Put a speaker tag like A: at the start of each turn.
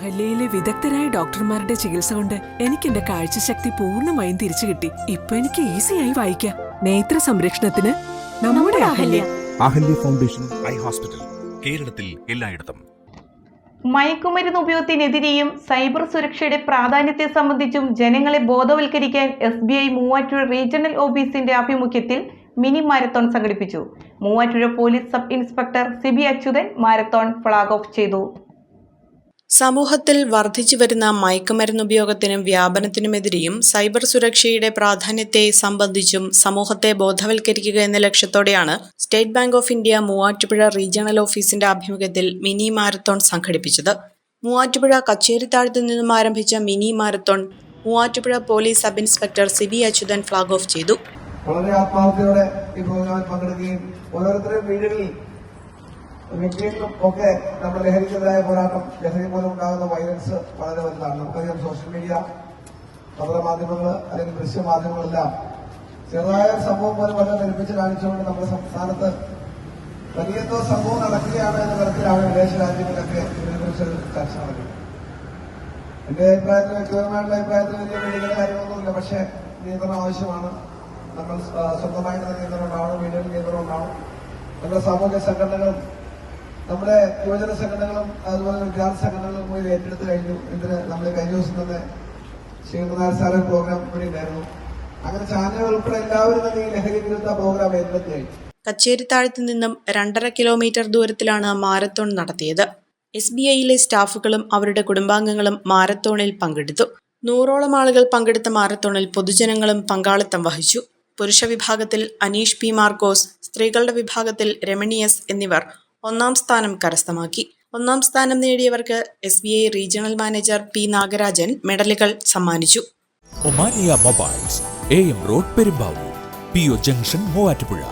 A: അഹല്യയിലെ വിദഗ്ധരായ ഡോക്ടർമാരുടെ ചികിത്സ കൊണ്ട് എനിക്ക് എന്റെ കാഴ്ചശക്തി പൂർണമായും തിരിച്ചു കിട്ടി. ഇപ്പൊ എനിക്ക് ഈസിയായി വായിക്കാം. നേത്ര സംരക്ഷണത്തിന് നമ്മുടെ Ahalya.
B: Ahalya. Foundation eye hospital കേരളത്തിൽ എല്ലായിടത്തും.
C: മയക്കുമരുന്ന് ഉപയോഗത്തിനെതിരെയും സൈബർ സുരക്ഷയുടെ പ്രാധാന്യത്തെ സംബന്ധിച്ചും ജനങ്ങളെ ബോധവൽക്കരിക്കാൻ S B I Muvattupuzha regional ഓഫീസിന്റെ ആഭിമുഖ്യത്തിൽ മിനി മാരത്തോൺ സംഘടിപ്പിച്ചു. Muvattupuzha police sub inspector Sibi Achuthan marathon flag off ചെയ്തു.
D: സമൂഹത്തിൽ വർദ്ധിച്ചു വരുന്ന മയക്കുമരുന്നുപയോഗത്തിനും വ്യാപനത്തിനുമെതിരെയും സൈബർ സുരക്ഷയുടെ പ്രാധാന്യത്തെ സംബന്ധിച്ചും സമൂഹത്തെ ബോധവൽക്കരിക്കുക എന്ന ലക്ഷ്യത്തോടെയാണ് State Bank of India Muvattupuzha regional ഓഫീസിന്റെ ആഭിമുഖ്യത്തിൽ മിനി മാരത്തോൺ സംഘടിപ്പിച്ചത്. മൂവാറ്റുപുഴ കച്ചേരിത്താഴത്തു നിന്നും ആരംഭിച്ച mini marathon Muvattupuzha police sub inspector C Sibi Achuthan flag off ചെയ്തു.
E: വളരെ ആത്മാർത്ഥതയോടെ ഈ പ്രോഗ്രാമിൽ പങ്കെടുക്കുകയും ഓരോരുത്തരുടെയും വീടുകളിൽ വ്യക്തികൾക്കും ഒക്കെ നമ്മൾ ലഹരിക്കെതിരായ പോരാട്ടം ലഹരി മൂലം ഉണ്ടാകുന്ന വയലൻസ് വളരെ വലുതാണ്. നമുക്കറിയാം സോഷ്യൽ മീഡിയ പത്രമാധ്യമങ്ങൾ അല്ലെങ്കിൽ ദൃശ്യമാധ്യമങ്ങളെല്ലാം ചെറുതായ സംഭവം പോലും വളരെ ധരിപ്പിച്ച് കാണിച്ചുകൊണ്ട് നമ്മുടെ സംസ്ഥാനത്ത് വലിയ എന്തോ സംഭവം നടക്കുകയാണ് എന്ന തരത്തിലാണ് വിദേശ രാജ്യങ്ങളിലൊക്കെ ഇതിനെക്കുറിച്ച് ചർച്ച നടക്കുന്നത്. എന്റെ അഭിപ്രായത്തിൽ വ്യക്തിപരമായിട്ടുള്ള അഭിപ്രായത്തിൽ വലിയ വീടുകളുടെ കാര്യമൊന്നുമില്ല പക്ഷേ നിയന്ത്രണം ആവശ്യമാണ്. നമ്മൾ സ്വന്തമായിട്ട് നിയന്ത്രണം ഉണ്ടാവണം വീടുകളിൽ നിയന്ത്രണം ഉണ്ടാവണം. നമ്മുടെ സാമൂഹ്യ സംഘടനകളും നമ്മുടെ യുവജന സംഘടനകളും അതുപോലെ ഗ്രാമ സംഘടനകളും പോയി ഏറ്റെടുത്ത് കഴിഞ്ഞു. ഇതിന് നമ്മൾ കഴിഞ്ഞ ദിവസം തന്നെ ശ്രീകുമാർ സാറ് പ്രോഗ്രാം കൂടി ഉണ്ടായിരുന്നു. അങ്ങനെ ചാനലുകൾ ഉൾപ്പെടെ എല്ലാവരും തന്നെ ഈ ലഹരി വിരുദ്ധ പ്രോഗ്രാം ഏറ്റെടുത്ത് കഴിഞ്ഞു.
D: കച്ചേരിത്താഴത്തു നിന്നും രണ്ടര കിലോമീറ്റർ ദൂരത്തിലാണ് മാരത്തോൺ നടത്തിയത്. എസ് ബി ഐയിലെ സ്റ്റാഫുകളും അവരുടെ കുടുംബാംഗങ്ങളും മാരത്തോണിൽ പങ്കെടുത്തു. നൂറോളം ആളുകൾ പങ്കെടുത്ത മാരത്തോണിൽ പൊതുജനങ്ങളും പങ്കാളിത്തം വഹിച്ചു. പുരുഷ വിഭാഗത്തിൽ അനീഷ് പി മാർക്കോസ് സ്ത്രീകളുടെ വിഭാഗത്തിൽ രമണി എസ് എന്നിവർ ഒന്നാം സ്ഥാനം കരസ്ഥമാക്കി. ഒന്നാം സ്ഥാനം നേടിയവർക്ക് S B I regional manager P Nagarajan മെഡലുകൾ സമ്മാനിച്ചു.
F: Omania mobiles A M road Perumbavoor P O junction Muvattupuzha.